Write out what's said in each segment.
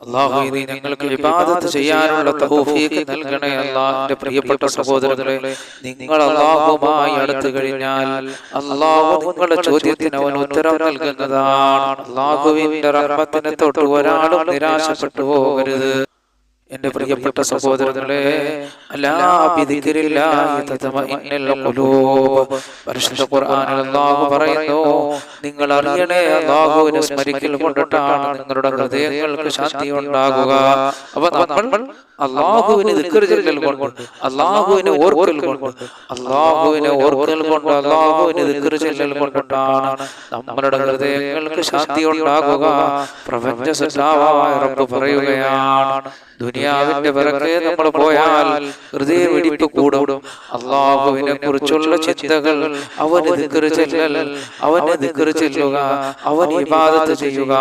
അള്ളാഹു നീ ഞങ്ങൾക്ക് വിവാദത്ത് ചെയ്യാനുള്ള തൗഫീഖ് നൽകണേ അള്ളാഹിന്റെ പ്രിയപ്പെട്ട സഹോദരങ്ങളെ നിങ്ങൾ അള്ളാഹുമായി അടുത്തു കഴിഞ്ഞാൽ അള്ളാഹു നിങ്ങളുടെ ചോദ്യത്തിന് അവൻ ഉത്തരം നൽകുന്നതാണ്. അള്ളാഹുവിന്റെ റഹ്മത്തിനെ തൊട്ട് ഒരാളും നിരാശപ്പെട്ടു പോകരുത്. എന്റെ പ്രിയപ്പെട്ട സഹോദരങ്ങളെ പറയുന്നു നിങ്ങൾ അറിയണേ അല്ലാഹുവിനെ സ്മരിക്കൽ കൊണ്ടിട്ടാണ് നിങ്ങളുടെ ഹൃദയങ്ങൾക്ക് ശാന്തി ഉണ്ടാകുക. അപ്പൊ നമ്മൾ അള്ളാഹുവിനെ കൊണ്ട് അള്ളാഹുവിനെ ഓർക്കൽ കൊണ്ട് അള്ളാഹുവിനെ ഓർക്കൽ കൊണ്ട് അള്ളാഹുവിനെ കൊണ്ടിട്ടാണ് നമ്മളുടെ ഹൃദയങ്ങൾക്ക് ശാന്തി ഉണ്ടാകുക. പ്രപഞ്ച സജാവായ റബ്ബ് പറയുകയാണ് ദുനിയാവിന്റെ പിറകെ നമ്മൾ പോയാൽ ഹൃദയമിടിപ്പ് കൂടും അള്ളാഹുവിനെ കുറിച്ചുള്ള ചിന്തകൾ അവന് ചെല്ലൽ അവന് ചെല്ലുക അവൻ ഇബാദത്ത് ചെയ്യുക.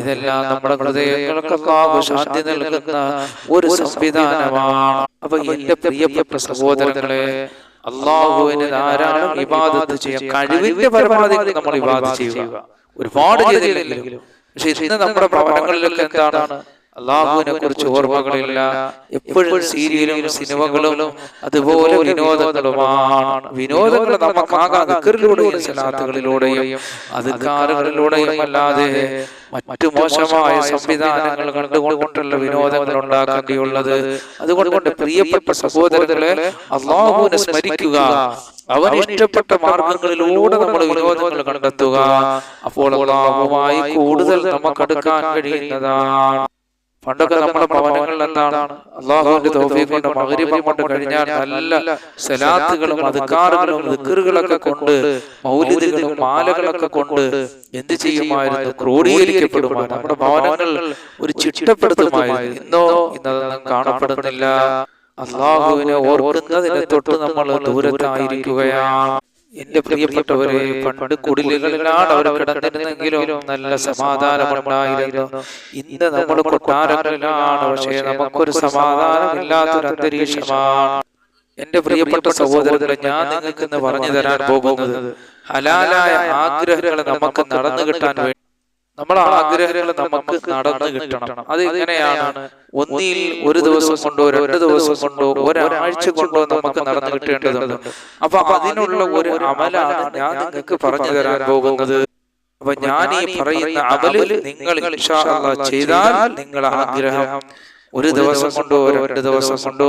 ഇതെല്ലാം നമ്മുടെ ഹൃദയങ്ങൾക്ക് അള്ളാഹു ശാന്തി നൽകുന്ന ഒരു സംവിധാനമാണ്. അപ്പൊ എന്റെ പ്രിയപ്പെട്ട സഹോദരങ്ങളെ അള്ളാഹുവിന് ധാരാളം ഇബാദത്ത് ചെയ്യാം. കഴിവിന്റെ പരമാവധി നമ്മൾ ഇബാദത്ത് ചെയ്യുക. ഒരുപാട് ചെയ്തില്ലെങ്കിലും. പക്ഷെ ഇന്ന് നമ്മുടെ ഭവനങ്ങളിലൊക്കെ എന്താണ്? അള്ളാഹുവിനെ കുറിച്ച് ഓർമ്മകളില്ല. എപ്പോഴും സീരിയലും സിനിമകളും അതുപോലെ വിനോദങ്ങളുമാണ്. വിനോദങ്ങൾ നമുക്കാകാം ദിക്കറിലൂടെയും സലാത്തുകളിലൂടെയും അധികാരങ്ങളിലൂടെയും അല്ലാതെ മറ്റു മോശമായ സംവിധാനങ്ങൾ കണ്ടുകൊണ്ടുള്ള വിനോദങ്ങൾ ഉണ്ടാക്കേണ്ടിയുള്ളത്. അതുകൊണ്ട് പ്രിയപ്പെട്ട സഹോദരങ്ങളെ അള്ളാഹുവിനെ സ്മരിക്കുക. അവൻ ഇഷ്ടപ്പെട്ട മാർഗങ്ങളിലൂടെ നമ്മൾ വിനോദങ്ങൾ കണ്ടെത്തുക. അപ്പോൾ അള്ളാഹുമായി കൂടുതൽ നമുക്ക് അടുക്കാൻ കഴിയുന്നതാണ്. പണ്ടൊക്കെ നമ്മുടെ ഭവനങ്ങളിൽ എന്താണ് അള്ളാഹുവിന്റെ തോഫീഖ് കൊണ്ട് മകരിമം കൊണ്ട് കഴിഞ്ഞാൽ നല്ല സലാത്തുകളും അധികാരങ്ങളും ദിക്കറുകളൊക്കെ കൊണ്ട് മൗലിദികളും മാലകളൊക്കെ കൊണ്ട് എന്ത് ചെയ്യുമായിരുന്നു? ക്രോഡീകരിക്കപ്പെടുമായിരുന്നു. നമ്മുടെ ഭവനങ്ങൾ ഒരു ചിട്ടപ്പെടുത്തുമായിരുന്നു. ഇന്നോ ഇന്നതൊന്നും കാണപ്പെടുന്നില്ല. അള്ളാഹുവിനെ ഓർക്കുന്നതിനെ തൊട്ട് നമ്മൾ ദൂരത്തായിരിക്കുകയാണ്. എന്റെ പ്രിയപ്പെട്ടവരെ പണ്ട് കുടിലുകളിലാണ് അവർ കിടന്നിരുന്നെങ്കിലും നല്ല സമാധാനമുണ്ടായിരുന്നു. ഇന്ന് നമ്മൾ കൊട്ടാരങ്ങളിലാണ് പക്ഷേ നമുക്കൊരു സമാധാനമില്ലാത്തൊരു അന്തരീക്ഷമാണ്. എന്റെ പ്രിയപ്പെട്ട സഹോദരങ്ങളെ ഞാൻ നിങ്ങൾക്ക് ഇന്ന് പറഞ്ഞു തരാൻ പോകുന്നത് ഹലാലായ ആഗ്രഹങ്ങൾ നമുക്ക് നടന്നു കിട്ടാൻ വേണ്ടി നമ്മുടെ ആഗ്രഹങ്ങൾ നമുക്ക് നടന്നു കിട്ടണം. അത് എങ്ങനെയാണ്? ഒന്നിൽ ഒരു ദിവസം കൊണ്ടോ രണ്ട് ദിവസം കൊണ്ടോ ഒരാഴ്ച കൊണ്ടോ നമുക്ക് നടന്നു കിട്ടേണ്ടതുണ്ട്. അപ്പൊ അതിനുള്ള ഒരു അമലാണ് ഞാൻ നിങ്ങൾക്ക് പറഞ്ഞു തരാൻ പോകുന്നത്. അപ്പൊ ഞാൻ ഈ പറയുന്ന അമലിൽ നിങ്ങൾ ചെയ്താൽ നിങ്ങൾ ആഗ്രഹം ഒരു ദിവസം കൊണ്ടോ രണ്ട് ദിവസം കൊണ്ടോ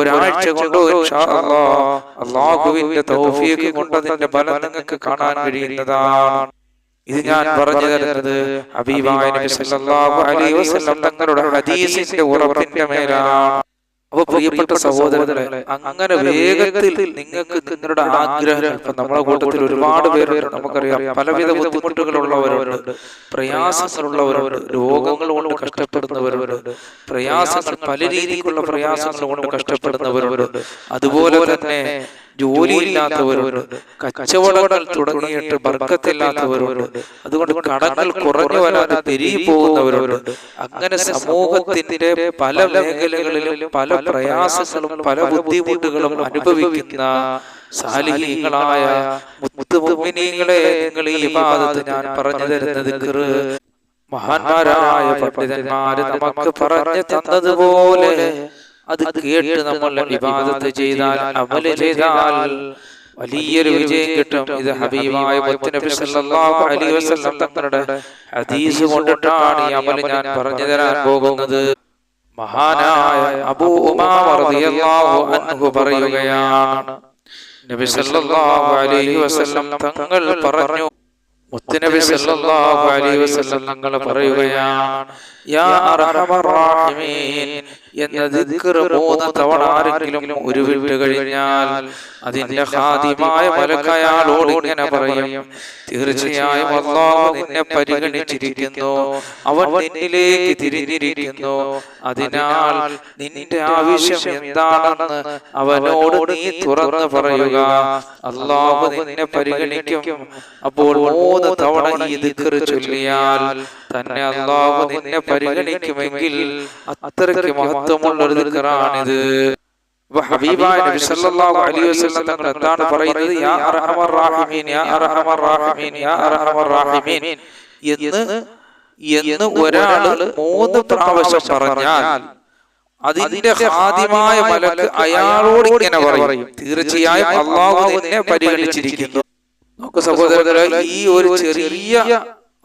ഒരാഴ്ച കൊണ്ടോ അള്ളാഹുവിന്റെ തൗഫീഖ് കൊണ്ട് അതിന്റെ ഫലം നിങ്ങൾക്ക് കാണാൻ കഴിയുന്നതാണ്. ഇത് ഞാൻ പറഞ്ഞു തരുന്നത് ഹബീബായ നബി സല്ലല്ലാഹു അലൈഹി വസല്ലം തങ്ങളുടെ ഹദീസിന്റെ ഉറപ്പിന്റെ മേലാണ്. അപ്പൊ പ്രിയപ്പെട്ട സഹോദരങ്ങളെ അങ്ങനെ വേഗത്തിൽ നിങ്ങൾക്ക് നിങ്ങളുടെ ആഗ്രഹങ്ങൾ ഇപ്പൊ നമ്മുടെ കൂട്ടത്തിൽ ഒരുപാട് പേരുണ്ട്. നമുക്കറിയാം പലവിധ ബുദ്ധിമുട്ടുകളുള്ളവരുണ്ട് പ്രയാസങ്ങളുള്ളവരുണ്ട് രോഗങ്ങൾ കൊണ്ട് കഷ്ടപ്പെടുന്നവരുണ്ട് പ്രയാസങ്ങൾ പല രീതിക്കുള്ള പ്രയാസങ്ങൾ കൊണ്ട് കഷ്ടപ്പെടുന്നവരുണ്ട്. അതുപോലെ തന്നെ ജോലിയില്ലാത്തവരുണ്ട് കച്ചവടങ്ങൾ തുടങ്ങിയിട്ട് ബർക്കത്തില്ലാത്തവരുണ്ട് അതുകൊണ്ട് കടങ്ങൾ കുറഞ്ഞു വരാതെ പെരുകി പോകുന്നവരുണ്ട്. അങ്ങനെ സമൂഹത്തിന്റെ പല മേഖലകളിലും പല പ്രയാസങ്ങളും പല ബുദ്ധിമുട്ടുകളും അനുഭവിക്കുന്ന സാലിഹീങ്ങളായ മുത്തുമുമിനീങ്ങളെ നിങ്ങൾ ഈ ഭാഗത്ത് ഞാൻ പറഞ്ഞു തരുന്നത് മഹാന്മാരായ പണ്ഡിതന്മാര് നമുക്ക് പറഞ്ഞു തന്നതുപോലെ അത് കേട്ട് നമ്മൾ വിവാദത്തെ ചെയ്താൽ അമൽ ചെയ്താൽ വലിയൊരു വിജയം കിട്ടും. ഇത് ഹബീബായ അലൈഹി വസല്ലം തങ്ങളുടെ ഹദീസ് കൊണ്ടിട്ടാണ് ഈ അമൽ ഞാൻ പറഞ്ഞു തരാൻ പോകുന്നത്. മഹാനായ അബൂ ഉമാമ റളിയല്ലാഹു അൻഹു പറയുകയാണ്. നബി സല്ലല്ലാഹു അലൈഹി വസല്ലം തങ്ങൾ പറഞ്ഞു. മുത്തനബി സല്ലല്ലാഹു അലൈഹി വസല്ലം തങ്ങൾ പറയുകയാണ്. യാ അർഹമർ റഹീമീൻ. എന്ന ദിക്ർ മൂന്ന് തവണ ആരെങ്കിലും ഒരു വിട്ട് കഴിഞ്ഞാൽ അതിന്റെ ഹാദിമായ മലക്കയാളോട് ഇങ്ങനെ പറയും തീർച്ചയായും അള്ളാഹു നിന്നെ പരിഗണിച്ചിരിക്കുന്നു അവൻ നിന്നിലേക്ക് തിരിഞ്ഞിരിക്കുന്നു. അതിനാൽ നിന്റെ ആവശ്യം എന്താണെന്ന് അവനോട് നീ തുറന്ന് പറയുക. അള്ളാഹു നിന്നെ പരിഗണിക്കും. അപ്പോൾ മൂന്ന് തവണ ഈ ദിക്ർ ചൊല്ലിയാൽ തന്നെ അള്ളാഹു നിന്നെ പരിഗണിക്കുമെങ്കിൽ അത്രയ്ക്ക് മഹത്വമുള്ള ഒരു ദിക്റാണിത് അപ്പൊ ഹബീബായ നബി സല്ലല്ലാഹു അലൈഹി വസല്ലം തങ്ങൾ എന്താണ് പറയുന്നത്? യാ അർഹമർ റാഹിമീൻ യാ അർഹമർ റാഹിമീൻ യാ അർഹമർ റാഹിമീൻ. എന്ന് എന്ന് ഒരാൾ മൂന്ന് പ്രാവശ്യം പറഞ്ഞാൽ അതിന്റെ ഹാദ്യമായ മലക്ക് അയാളോട് ഇങ്ങനെ പറയും. തീർച്ചയായും അള്ളാഹു നിന്നെ പരിഗണിച്ചിരിക്കുന്നു. നമുക്ക് സഹോദരങ്ങളെ ഈ ഒരു ചെറിയ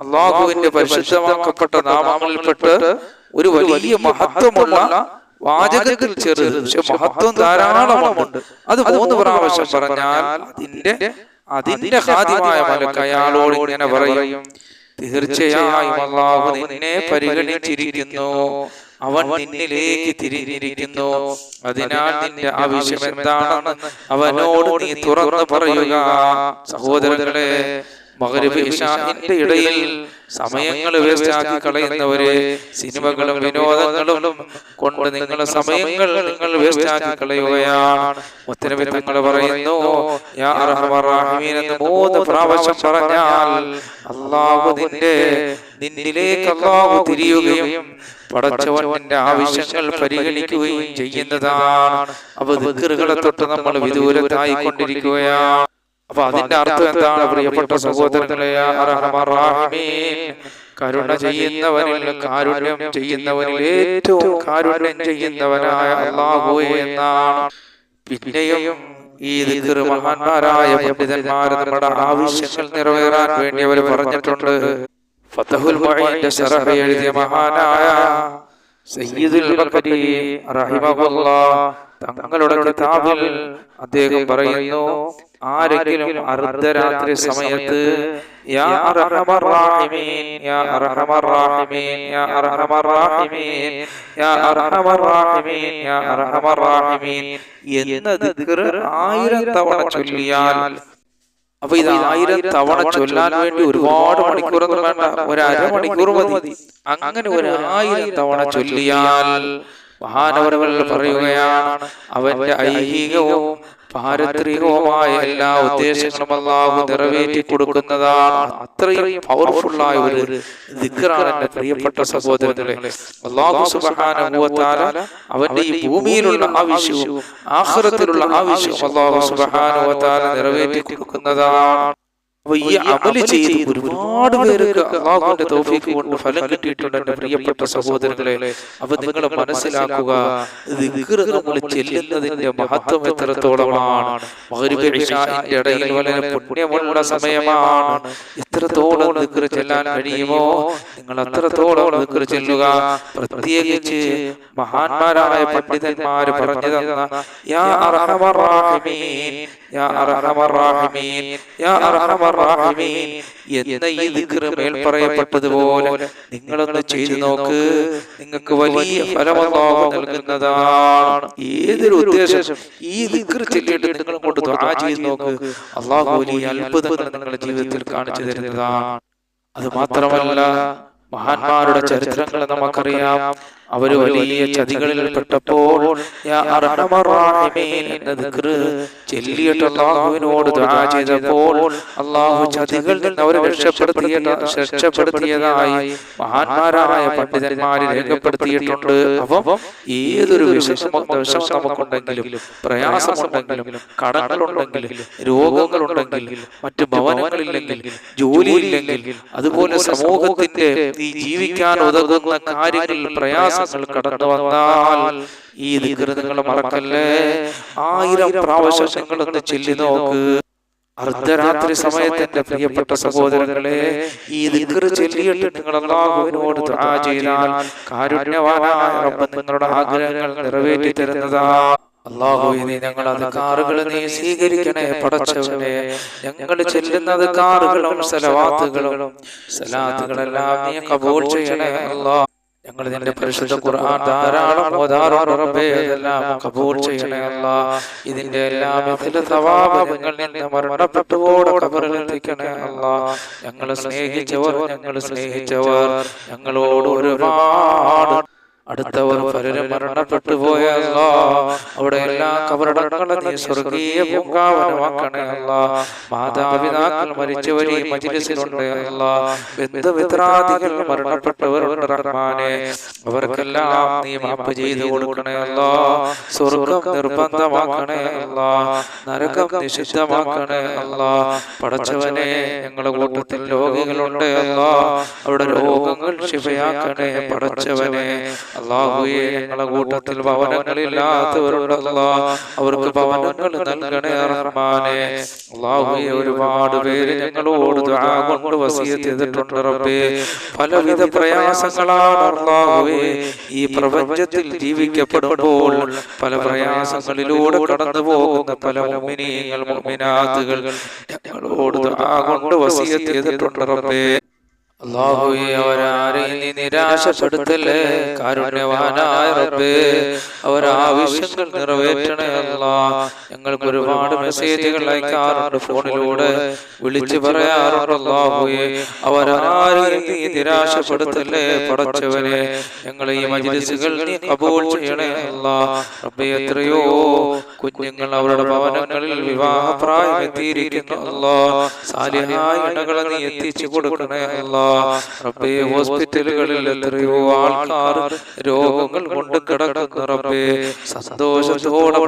അള്ളാഹുവിന്റെ പരിശുദ്ധമാക്കപ്പെട്ട നാമങ്ങളിൽപ്പെട്ട് ഒരു വലിയ മഹത്വമുള്ള വാചകത്തിൽ ചെറുത് പക്ഷെ മഹത്വം ധാരാളമുണ്ട്. അത് മൂന്ന് പ്രാവശ്യം പറഞ്ഞാൽ അതിന്റെ അതിന്റെ ഹാദ്യമായ മലക്ക് അയാളോട് ഇങ്ങനെ പറയും. തീർച്ചയായും അള്ളാഹു നിന്നെ പരിഗണിച്ചിരിക്കുന്നു. അവൻ നിന്നിലേക്ക് തിരിഞ്ഞിരിക്കുന്നു. അതിനാൽ നിന്റെ ആവശ്യം എന്താണെന്ന് അവനോട് നീ തുറന്നു പറയുക. സഹോദരങ്ങളെ മകരബ് ഇഷാന്റെ ഇടയിൽ സമയങ്ങൾ വേസ്റ്റാക്കി കളയുന്നവരെ സിനിമകളും വിനോദങ്ങളും കൊണ്ട് നിങ്ങളുടെ സമയങ്ങൾ നിങ്ങൾ വേസ്റ്റാക്കി കളയുകയാണ്. മുത്തനബി തങ്ങൾ പറയുന്നു യാ എന്ന് മൂന്ന് പ്രാവശ്യം പറഞ്ഞാൽ അള്ളാഹു നിന്റെ നിന്നിലേക്ക് അള്ളാഹു തിരിയുകയും പടച്ചവന്റെ ആവശ്യങ്ങൾ പരിഗണിക്കുകയും ചെയ്യുന്നതാണ്. അപ്പൊ ദിക്കറുകളെ തൊട്ട് നമ്മൾ വിദൂരത്തായി കൊണ്ടിരിക്കുകയാണ് അപ്പൊ അതിന്റെ അർത്ഥം എന്താണ്? പ്രിയപ്പെട്ട സഹോദരങ്ങളെ കരുണ ചെയ്യുന്നവരിൽ കാരുണ്യം ചെയ്യുന്നവരിൽ ഏറ്റവും കാരുണ്യം ചെയ്യുന്നവനായ അള്ളാഹു എന്നാണ്. പിന്നെയും ഈ ദിക്റ് മഹാന്മാരായ പണ്ഡിതന്മാർ നമ്മുടെ ആവശ്യങ്ങൾ നിറവേറാൻ വേണ്ടി അവർ പറഞ്ഞിട്ടുണ്ട്. ഫതഹുൽ എഴുതിയ മഹാനായ സയ്യിദുൽ ബക്കരി റഹിമഹുല്ലാഹ് തങ്ങളുടെ കിതാബിൽ അദ്ദേഹം പറയുന്നു ആരെങ്കിലും അർദ്ധരാത്രി സമയത്ത് യാ അർഹമർ റഹീമീൻ യാ അർഹമർ റഹീമീൻ യാ അർഹമർ റഹീമീൻ യാ അർഹമർ റഹീമീൻ യാ അർഹമർ റഹീമീൻ എന്ന ദിക്ർ ആയിരം തവണ ചൊല്ലിയാൽ അപ്പൊ ഇത് ആയിരം തവണ ചൊല്ലാൻ വേണ്ടി ഒരുപാട് മണിക്കൂറൊന്നും വേണ്ട. ഒരു അരമണിക്കൂർ മതി. അങ്ങനെ ഒരു ആയിരം തവണ ചൊല്ലിയാൽ മഹാനവറുകൾ പറയുകയാണ് അവന്റെ ഐഹികവും പാരത്രികവുമായ എല്ലാ ഉദ്ദേശങ്ങളും അള്ളാഹു നിറവേറ്റി കൊടുക്കുന്നതാണ്. അത്രയും പവർഫുൾ ആയ ഒരു ദിക്റാണ് എന്റെ പ്രിയപ്പെട്ട സഹോദരങ്ങളെ. അള്ളാഹു തആല അവന്റെ ഈ ഭൂമിയിലുള്ള ആവശ്യവും ആഹ്ലത്തിലുള്ള ആവശ്യവും അള്ളാഹു തആല നിറവേറ്റി കൊടുക്കുന്നതാണ്. അപ്പൊ ഈ അമൽ ചെയ്ത് ഒരുപാട് പേർക്ക് അള്ളാഹുവിന്റെ കൊണ്ട് ഫലം കിട്ടിയിട്ടുണ്ട് എന്റെ പ്രിയപ്പെട്ട സഹോദരങ്ങളെ. അപ്പൊ നിങ്ങൾ മനസ്സിലാക്കുക നമ്മൾ ചെല്ലുന്നതിന്റെ മഹത്വം എത്രത്തോളമാണ്? ഇടയിൽ വളരെ പുണ്യമുള്ള സമയമാണ്. എത്രത്തോളം നിക്കറ് ചെല്ലാൻ കഴിയുമോ നിങ്ങൾ അത്രത്തോളം നിക്കറ് ചെല്ലുക. പ്രത്യേകിച്ച് മഹാന്മാരായ പണ്ഡിതന്മാര് പറഞ്ഞു തന്ന യാ അർഹമർ റഹീമീൻ യാ യാ എന്ന ഈ ദിക്കറ് മേൽ പറയപ്പെട്ടതുപോലെ നിങ്ങളൊന്ന് ചെയ്തു നോക്ക്. നിങ്ങൾക്ക് വലിയ ഫലം അല്ലാഹു നൽകുന്നതാണ്. ഏതൊരു ഉദ്ദേശം? ഈ ദിക്കറ് ചൊല്ലിയിട്ട് നിങ്ങൾ കൊണ്ട് ദുആ ചെയ്തു നോക്ക്. അള്ളാഹു വലിയ അത്ഭുതങ്ങൾ നിങ്ങളുടെ ജീവിതത്തിൽ കാണിച്ചു തരുന്നതാണ്. അത് മാത്രമല്ല മഹാന്മാരുടെ ചരിത്രങ്ങൾ നമുക്കറിയാം. അവർ വലിയ ചതികളിൽ പെട്ടപ്പോൾ യാ അർഹമർ റഹീമീൻ എന്ന ദിക്ർ ചൊല്ലിയിട്ട് അല്ലാഹുവിനോട് ദുആ ചെയ്തപ്പോൾ അല്ലാഹു ചതികളിൽ നിന്ന് അവരെ രക്ഷപ്പെടുത്തിയ രക്ഷപ്പെടുത്തിയതായി മഹാന്മാരായ പണ്ഡിതന്മാരെ രേഖപ്പെടുത്തിയിട്ടുണ്ട്. അപ്പം ഏതൊരു വിഷമം നമുക്കുണ്ടെങ്കിലും പ്രയാസമുണ്ടെങ്കിലും കടങ്ങളുണ്ടെങ്കിലും രോഗങ്ങളുണ്ടെങ്കിൽ മറ്റു ഭവനങ്ങളില്ലെങ്കിൽ ജോലിയില്ലെങ്കിൽ അതുപോലെ സമൂഹത്തിന്റെ ജീവിക്കാൻ ഉതകുന്ന കാര്യങ്ങളിൽ പ്രയാസങ്ങൾ കടന്നു വന്നാൽ ഈ നിങ്ങൾ മറക്കല്ലേ? ആയിരം പ്രാവശ്യങ്ങൾ ഒന്ന് ചൊല്ലി നോക്ക്. അർദ്ധരാത്രി സമയത്ത് എന്റെ പ്രിയപ്പെട്ട സഹോദരങ്ങളെ ഈ ദിക്ർ ചൊല്ലിയിട്ട് നിങ്ങൾ അള്ളാഹുവിനോട് ദുആ ചെയ്താൽ കാരുണ്യവാനായ റബ്ബ് നിങ്ങളുടെ ആഗ്രഹങ്ങൾ നിറവേറ്റി തരുന്നതാ. അള്ളാഹുവിനെ ഞങ്ങൾ അധികാറുകൾ നീ സ്വീകരിക്കണേ പടച്ചവനെ. ഞങ്ങൾ ചെല്ലുന്നത് കാറുകളും സലവാത്തുകളും. സലാത്തുകളെല്ലാം നീ കബൂൾ ചെയ്യണേ അല്ലാ ഞങ്ങൾ നിന്റെ പരിശുദ്ധ ഖുർആൻ ധാരാളം ഓതാറുണ്ട് റബ്ബേ ഇതെല്ലാം കബൂൾ ചെയ്യണേ അല്ലാ. ഇതിന്റെ എല്ലാം സവാബ് നിങ്ങൾ നിന്ന് മരണപ്പെട്ടുപോടെ കബറിൽ എത്തിക്കണേ അല്ലാ. ഞങ്ങൾ സ്നേഹിച്ചവർ ഞങ്ങൾ സ്നേഹിച്ചവർ ഞങ്ങളോട് ഒരുപാട് അടുത്തവർ പലരും മരണപ്പെട്ടു പോയല്ലോ അവിടെ എല്ലാ കബറടങ്ങളും നീ സ്വർഗീയ പൂങ്കാവനമാക്കണേ അല്ല. മാതാപിതാക്കൾ മരിച്ചവർ ഈ മജിലിസിലുണ്ട് അല്ല. ബന്ധുമിത്രാദികൾ മരണപ്പെട്ടവരുണ്ട് റഹ്മാനെ. അവർക്കെല്ലാം നീ മാപ്പ് ചെയ്തു കൊടുക്കണേ അല്ല. സ്വർഗം നിർബന്ധമാക്കണേ അല്ല. നരകം നിഷിദ്ധമാക്കണയല്ല പടച്ചവനെ ഞങ്ങളുടെ കൂട്ടത്തിൽ രോഗികളുണ്ട് അല്ല. അവിടെ രോഗങ്ങൾ ശിവയാക്കണേ പടച്ചവനെ. അള്ളാഹുയെ ഞങ്ങളെ കൂട്ടത്തിൽ ഭവനങ്ങളില്ലാത്തവരുണ്ടല്ല. അവർക്ക് ഭവനങ്ങൾ നൽകണേ റഹ്മാനെ. അള്ളാഹുയെ ഒരുപാട് പേര് ഞങ്ങളോട് കൊണ്ട് വസിയത്ത് ചെയ്തിട്ടുണ്ട് റബ്ബേ. പലവിധ പ്രയാസങ്ങളാണ് അള്ളാഹുവേ ഈ പ്രപഞ്ചത്തിൽ ജീവിക്കപ്പെടുമ്പോൾ പല പ്രയാസങ്ങളിലൂടെ കടന്നു പോകുന്ന പല മുമിനീങ്ങൾ മുമിനാത്തുകൾ ഞങ്ങളോട് കൊണ്ട് വസിയത്ത് ചെയ്തിട്ടുണ്ട് റബ്ബേ. അള്ളാഹുയെ അവരാരെയും നീ നിരാശപ്പെടുത്തല്ലേ? കാരുണ്യവാനായ റബ്ബേ അവരാവശ്യങ്ങൾ നിറവേറ്റണേ അല്ല. ഞങ്ങൾക്ക് ഒരുപാട് മെസ്സേജുകൾ അയക്കാറുണ്ട് ഫോണിലൂടെ. വിളിച്ചു പറയാറുണ്ട് അള്ളാഹുയെ അവരാരെയും നീ നിരാശപ്പെടുത്തല്ലേ? പടച്ചവനെ ഞങ്ങൾ ഈ മജ്ലിസുകൾ നീ കബൂൾ ചെയ്യണേ അല്ല. റബ്ബേ എത്രയോ കുഞ്ഞുങ്ങൾ അവരുടെ ഭവനങ്ങളിൽ വിവാഹപ്രായം എത്തിയിരിക്കുന്നു അല്ല. സാലിഹായ ഇണകളെ നീ എത്തിച്ചു കൊടുക്കണേ അല്ലോ. ഹോസ്പിറ്റലുകളിൽ എത്രയോ ആൾക്കാർ രോഗങ്ങൾ കൊണ്ട് കിടക്കുന്ന റബ്ബേ. സന്തോഷത്തോടെ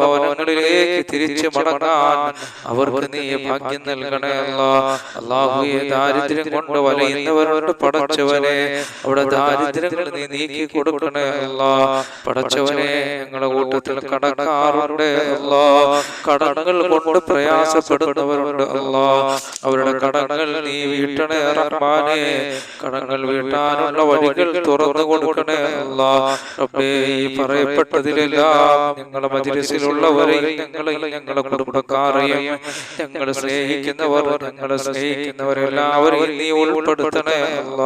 ഭവനങ്ങളിലേക്ക് തിരിച്ചു മടങ്ങാൻ അവർക്ക് നീ ഭാഗ്യം നൽകണേ അള്ളാഹുയെ ദാരിദ്ര്യം കൊണ്ട് വലയുന്നവരോട് പടച്ചവനെ അവിടെ ദാരിദ്ര്യങ്ങൾ നീ നീക്കി കൊടുക്കണേ പടച്ചവനെ ഞങ്ങളുടെ കൂട്ടത്തിൽ കടക്കാറുണ്ട് അല്ല. കടങ്ങൾ കൊണ്ട് പ്രയാസപ്പെടുന്നവരുണ്ട് അല്ല. അവരുടെ കടങ്ങൾ നീ വീട്ടണേ റഹ്മാനെ. കടങ്ങൾ വീട്ടാനുള്ള വഴികൾ തുറന്നു കൊടുക്കണേ അല്ല. റബ്ബേ ഈ പറയപ്പെട്ടതിലെല്ലാം ഞങ്ങളുടെ മജിലിസിലുള്ളവരെയും ഞങ്ങളെയും ഞങ്ങളുടെ കുടുംബക്കാരെയും ഞങ്ങളെ സ്നേഹിക്കുന്നവർ ഞങ്ങളെ സ്നേഹിക്കുന്നവരെല്ലാവരെയും നീ ഉൾപ്പെടുത്തണേ അല്ല.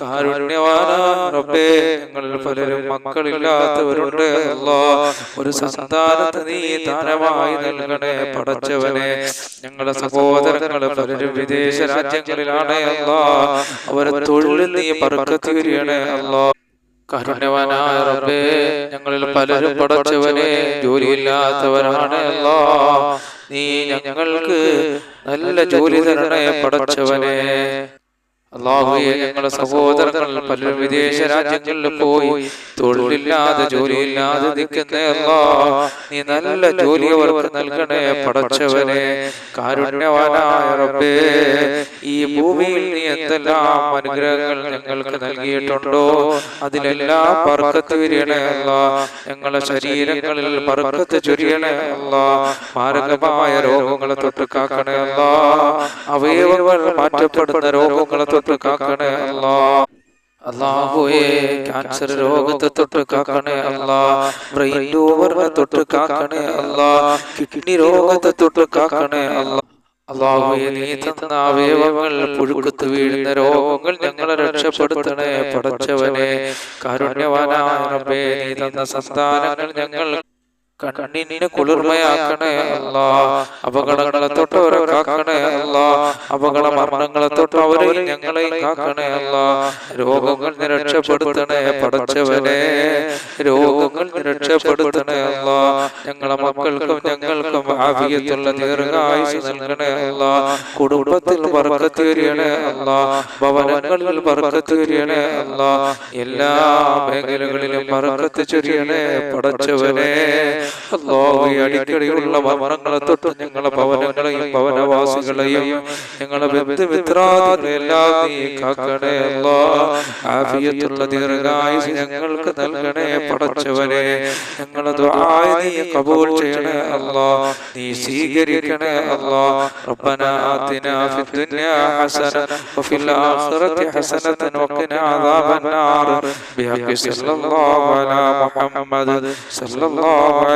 കാരുണ്യവാന. റബ്ബേ ഞങ്ങളിൽ പലരും മക്കളില്ലാത്തവരുണ്ട് അല്ല. ഒരു സന്താനത്തെ നീ താരമായി നൽകണേ പടച്ചവനെ. ഞങ്ങളുടെ സഹോദരങ്ങൾ പലരും വിദേശ രാജ്യങ്ങളിലാണ് അല്ലോ. അവരെ തൊഴിൽ നീ പറക്കത്തി വരികണേ അല്ല. കരുണവനായ റബ്ബേ ഞങ്ങളിൽ പലരും പടച്ചവനെ ജോലിയില്ലാത്തവരാണ് അല്ലാ. നീ ഞങ്ങൾക്ക് നല്ല ജോലി തരണേ പടച്ചവനെ. അള്ളാഹുയെ ഞങ്ങളുടെ സഹോദരങ്ങൾ പലരും വിദേശ രാജ്യങ്ങളിൽ പോയി തൊഴിലില്ലാതെ ജോലിയില്ലാതെ നിൽക്കുന്നേ അല്ലാ നീ നല്ല ജോലി അവർക്ക് നൽകണേ പടച്ചവനെ കാരുണ്യവാനായ റബ്ബേ ഈ ഭൂമിയിൽ നീ എന്തെല്ലാം അനുഗ്രഹങ്ങൾ ഞങ്ങൾക്ക് നൽകിയിട്ടുണ്ടോ? അതിലെല്ലാം പറക്കത്ത് വരികണേ അല്ല. ഞങ്ങളുടെ ശരീരങ്ങളിൽ പറക്കത്ത് ചൊരിയണേ അല്ല. മാരകമായ രോഗങ്ങളെ തൊട്ട് കാക്കണേ അല്ല. അവയവങ്ങൾ മാറ്റപ്പെടുന്ന രോഗങ്ങളെ തൊട്ട് കാക്കണേ അല്ലാ. അള്ളാഹുവേ ക്യാൻസർ രോഗത്തെ തൊട്ട് കാക്കണേ അല്ലാ. ബ്രെയിൻ ട്യൂമറിനെ തൊട്ട് കാക്കണേ അല്ലാ. കിഡ്നി രോഗത്തെ തൊട്ട് കാക്കണേ അല്ലാ. അള്ളാഹുയെ നീ തന്ന അവയവങ്ങൾ പുഴുക്കുത്ത് വീഴുന്ന രോഗങ്ങൾ ഞങ്ങളെ രക്ഷപ്പെടുത്തണേ പടച്ചവനെ. കാരുണ്യവാനായ നീ തന്ന സന്താനങ്ങൾ ഞങ്ങൾ കണ്ണിന് കുളിർമയാക്കണേ അല്ല. അപകടങ്ങളെ തൊട്ട് അവരെ കാക്കണേ അല്ല. അപകട മരണങ്ങളെ തൊട്ട് അവരെ ഞങ്ങളെ കാക്കണേ അല്ല. രോഗങ്ങൾ രക്ഷപ്പെടുത്തണേ പടച്ചവനെ രോഗങ്ങൾ രക്ഷപ്പെടുത്തണേ അല്ല. ഞങ്ങളെ മക്കൾക്കും ഞങ്ങൾക്കും ആവിയത്തുള്ള ദീർഘായുസ് നൽകണേ അല്ല. കുടുംബത്തിൽ പറക്കത്ത് വരികണേ അല്ല. ഭവനങ്ങളിൽ പറക്കത്ത് വരികണേ അല്ല. എല്ലാ മേഖലകളിലും പറക്കത്ത് ചൊരിയണേ പടച്ചവനെ അടിക്കടിയുള്ള മരണങ്ങളെ തൊട്ട് ഞങ്ങളെ ഭവനങ്ങളെയും ഭവനവാസികളെയും ഞങ്ങളെ ബന്ധുമിത്രാദികളെല്ലാം നീ കാക്കണേ അല്ലാ ആഫിയത്തുള്ള ദീർഘായുസ് ഞങ്ങൾക്ക് നൽകണേ പടച്ചവനെ ഞങ്ങളെ ദുആ നീ കബൂൽ ചെയ്യണേ അല്ലാ നീ സ്വീകരിക്കണേ അല്ലാ ربنا آتنا في الدنيا حسنة وفي الآخرة حسنة وقنا عذاب النار بحق صلى الله على محمد صلى الله